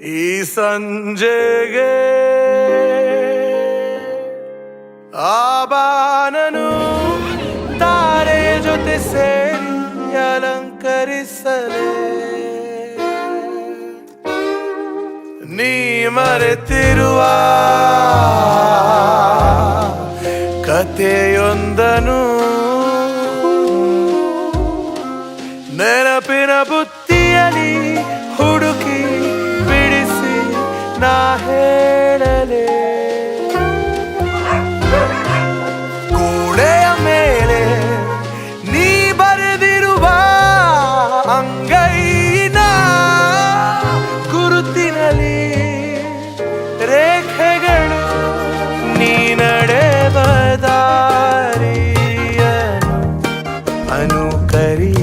ಈ ಸಂಜೆಗೆ ಆಬಾನನು ತಾರೆ ಜೊತೆ ಸೇರಿ ಅಲಂಕರಿಸಲೇ. ನೀ ಮರೆತಿರುವ ಕಥೆಯೊಂದನು ನೆನಪಿನ ಬುತ್ತಿಯಲಿ ಹುಡುಕಿ ಬಿಡಿಸಿ ನಾ ಹೇಳಲೆ. ಕೂಡೆಯ ಮೇಲೆ ನೀ ಬರೆದಿರುವ ಅಂಗೈನ ಗುರುತಿನಲ್ಲಿ ರೇಖೆಗಳು ನೀ ನಡೆವ ಅನುಕರಿ